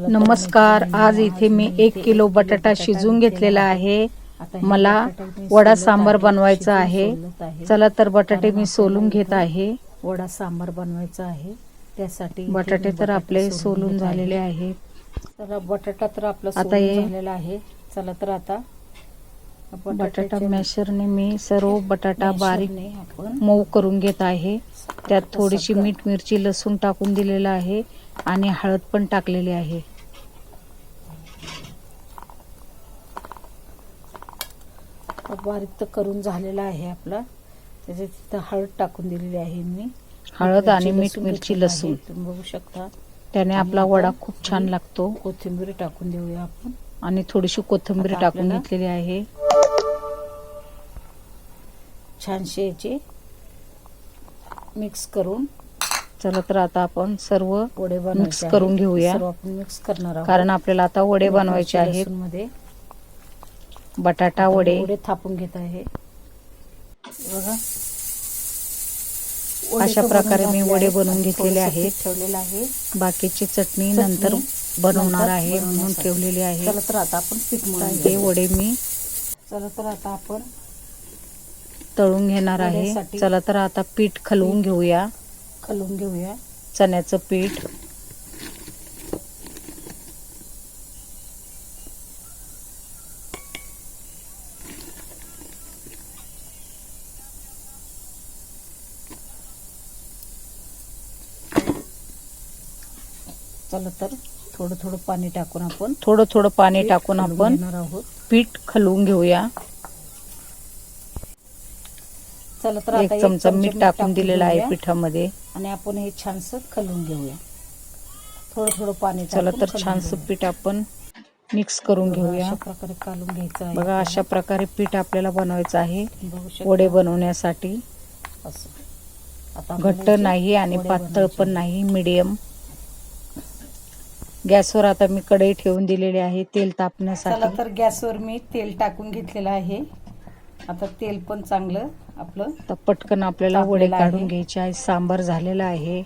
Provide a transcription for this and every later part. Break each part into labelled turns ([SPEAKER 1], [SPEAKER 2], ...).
[SPEAKER 1] नमस्कार आज इथे मी एक किलो बटाटा शिजून घेतलेला आहे. मला वडा सांबार बनवायचा आहे. चला तर बटाटे मी सोलून घेत आहे.
[SPEAKER 2] वडा सांबार बनवायचा आहे. त्यासाठी
[SPEAKER 1] बटाटे तर आपले सोलून
[SPEAKER 2] आहे.
[SPEAKER 1] झालेले आहेत
[SPEAKER 2] तर बटाटा तर आपला
[SPEAKER 1] आता हे-
[SPEAKER 2] झालेला आहे. चला तर आता
[SPEAKER 1] बटाटा मॅशरने मी सर्व बटाटा बारीक मऊ करून घेत आहे. त्यात थोडीशी मीठ मिरची लसूण टाकून दिलेलं आहे. आणि हळद पण टाकलेली आहे.
[SPEAKER 2] बारीक तर करून झालेला आहे आपला. त्याच्यात तिथं हळद टाकून दिलेली आहे मी.
[SPEAKER 1] हळद आणि मीठ मिरची लसूण.
[SPEAKER 2] तुम्ही बघू शकता.
[SPEAKER 1] त्याने आपला वडा खूप छान लागतो.
[SPEAKER 2] कोथिंबीर टाकून देऊया आपण.
[SPEAKER 1] आणि थोडीशी कोथिंबीर टाकून घेतलेली आहे.
[SPEAKER 2] छानशे याचे मिक्स करून
[SPEAKER 1] चला तर आता आपण सर्व
[SPEAKER 2] वडे
[SPEAKER 1] मिक्स. करून घेऊया.
[SPEAKER 2] आपण मिक्स करणार आहोत
[SPEAKER 1] कारण आपल्याला आता वडे बनवायचे आहेत
[SPEAKER 2] मध्ये
[SPEAKER 1] बटाटा वडे
[SPEAKER 2] वडे थापून घेत आहे बघा
[SPEAKER 1] अशा प्रकारे मी वडे. बनवून घेतलेले आहेत.
[SPEAKER 2] ठेवलेलं आहे
[SPEAKER 1] बाकीची चटणी नंतर बनवणार आहे म्हणून. ठेवलेली आहे
[SPEAKER 2] चला तर आता आपण पीठ
[SPEAKER 1] हे. वडे मी
[SPEAKER 2] चला तर आता आपण
[SPEAKER 1] तळून घेणार आहे चला तर आता पीठ खलवून घेऊया
[SPEAKER 2] कलवून घेऊया.
[SPEAKER 1] चण्याचं पीठ.
[SPEAKER 2] चला तर थोडं थोडं पाणी टाकून आपण
[SPEAKER 1] थोडं थोडं पाणी टाकून आपण पीठ खलवून घेऊया.
[SPEAKER 2] चला तर
[SPEAKER 1] एक चमचा मीठ टाकून दिलेलं आहे. पिठामध्ये.
[SPEAKER 2] आणि आपण हे छानसं खलवून घेऊया. थोडं थोडं पाणी
[SPEAKER 1] चला तर छानसं. पीठ आपण मिक्स करून घेऊया.
[SPEAKER 2] अशा प्रकारे कालून घ्यायचं
[SPEAKER 1] बघा अशा प्रकारे पीठ आपल्याला बनवायचं आहे. वडे बनवण्यासाठी.
[SPEAKER 2] असं. आता आपल्याला
[SPEAKER 1] घट्ट नाही आणि पातळ पण. नाही मिडियम गॅसवर आता मी कढई ठेवून दिलेली आहे तेल तापण्यासाठी.
[SPEAKER 2] तर गॅसवर मी तेल टाकून घेतलेलं आहे. आता तेल पण चांगलं आपलं
[SPEAKER 1] तर पटकन आपल्याला वडे
[SPEAKER 2] तापलेलं आहे.
[SPEAKER 1] काढून घ्यायचे आहे सांबार झालेला आहे.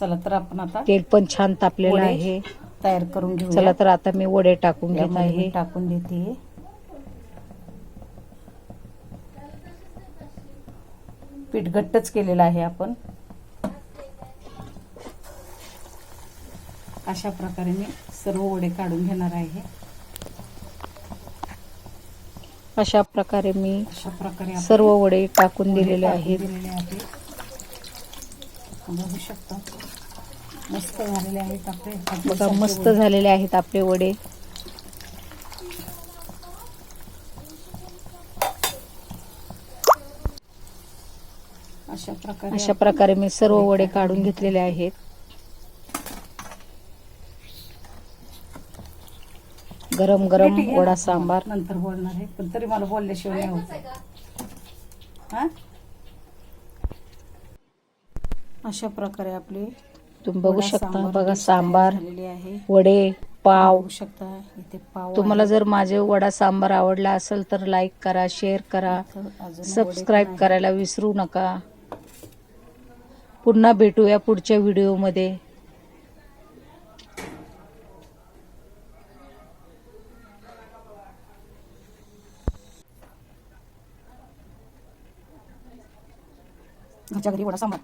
[SPEAKER 2] चला तर आपण आता
[SPEAKER 1] तेल पण छान तापलेलं
[SPEAKER 2] वडे
[SPEAKER 1] आहे.
[SPEAKER 2] तयार करून घेऊ
[SPEAKER 1] चला तर आता मी वडे टाकून घेत आहे.
[SPEAKER 2] टाकून देते. पीठ घट्टच केलेलं आहे आपण. अशा प्रकारे मी सर्व वडे काढून घेणार आहे.
[SPEAKER 1] अशा प्रकारे मी
[SPEAKER 2] अशा प्रकारे आपण
[SPEAKER 1] सर्व वडे टाकून
[SPEAKER 2] वडे
[SPEAKER 1] दिलेले
[SPEAKER 2] टाकून
[SPEAKER 1] आहेत.
[SPEAKER 2] दिलेले आहेत. बघू शकता. मस्त झालेले आहेत आपले.
[SPEAKER 1] बघा मस्त
[SPEAKER 2] वडे.
[SPEAKER 1] झालेले आहेत आपले वडे.
[SPEAKER 2] अशा प्रकारे
[SPEAKER 1] अशा प्रकारे मी सर्व वडे काढून घेतलेले आहेत. गरम गरम वडा. सांबार.
[SPEAKER 2] नंतर बोलणार आहे. पण तरी मला बोलल्याशिवाय नाही होत. हा? अशा प्रकारे आपले
[SPEAKER 1] तुम्ही बघू
[SPEAKER 2] वडा
[SPEAKER 1] शकता
[SPEAKER 2] सांबार
[SPEAKER 1] बघा
[SPEAKER 2] dish
[SPEAKER 1] सांबार
[SPEAKER 2] तयार झालेली आहे.
[SPEAKER 1] वडे पाव.
[SPEAKER 2] बघू शकता इथे पाव
[SPEAKER 1] तुम्हाला. जर माझे वडा सांबार आवडला असेल तर लाईक करा शेअर करा.
[SPEAKER 2] अजून
[SPEAKER 1] सबस्क्राईब. करायला विसरू नका. पुन्हा भेटूया पुढच्या व्हिडिओमध्ये
[SPEAKER 2] घरच्या घरी वडा सांबार